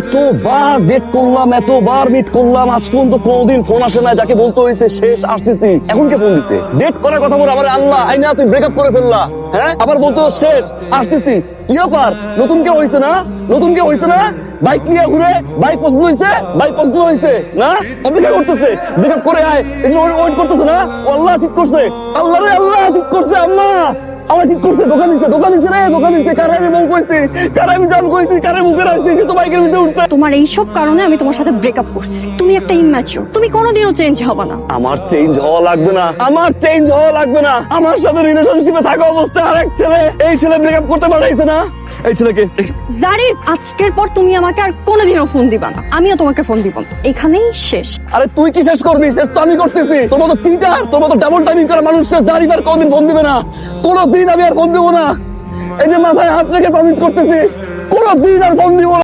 এতবার ডেট করলাম, এতবার মিট করলাম, আজ পর্যন্ত ফোন আসে না যাকে বলতে হয়েছে শেষ আসতেছি। এখন কে ফোন দিছে? ডেট করার কথা বলে আল্লাহ তুই ব্রেকআপ করে ফেললা হ্যাঁ? আবার শেষ আসতেছি। নতুন কে হয়েছে না? নতুন কে হয়েছে না? বাইক নিয়ে ঘুরে বাইক পছন্দ হয়েছে বাইক পছন্দ হয়েছে না? অপেক্ষা করতেছে ব্রেকআপ করে আয়। এই ওয়েট করতেছে না? আল্লাহ ঠিক করছে। আল্লাহ রে, আল্লাহ ঠিক করছে আল্লাহ আমার ঠিক করছে ধোকা দিছে ধোকা দিছে রে ধোকা দিছে। কারে আমি বউ কইছি? কারে আমি জান কইছি? কারে মুখে রাখছি সে তো বাইকের ভিতরে উঠছে। তোমার এইসব কারণে আমি তোমার সাথে ব্রেকআপ করছি। তুমি একটা ইম্যাচিওর তুমি কোনোদিনও চেঞ্জ হবে না। আমার চেঞ্জ হওয়া লাগবে না। আমার চেঞ্জ হওয়া লাগবে না। আমার সাথে রিলেশনশিপে থাকা অবস্থায় আরেক ছেলে এই ছেলে ব্রেকআপ করতে পারাইছে না। এই ছেলেকে। জারিফ আজকের পর তুমি আমাকে আর কোনোদিনও ফোন দিবা না। আমিও তোমাকে ফোন দিব। না এখানেই শেষ। আরে তুই কি শেষ করবি? শেষ তো আমি করতেছি। তোমার তো চিন্তা তোমার তো ডাবল টাইমিং করা মানুষ দাঁড়িয়ে আর কোনদিন ফোন দিবে না। কোনোদিন আমি আর ফোন দেবো না। এই যে মাথায় হাত রেখে প্রমিস করতেছি কোনোদিন আর ফোন দিব না।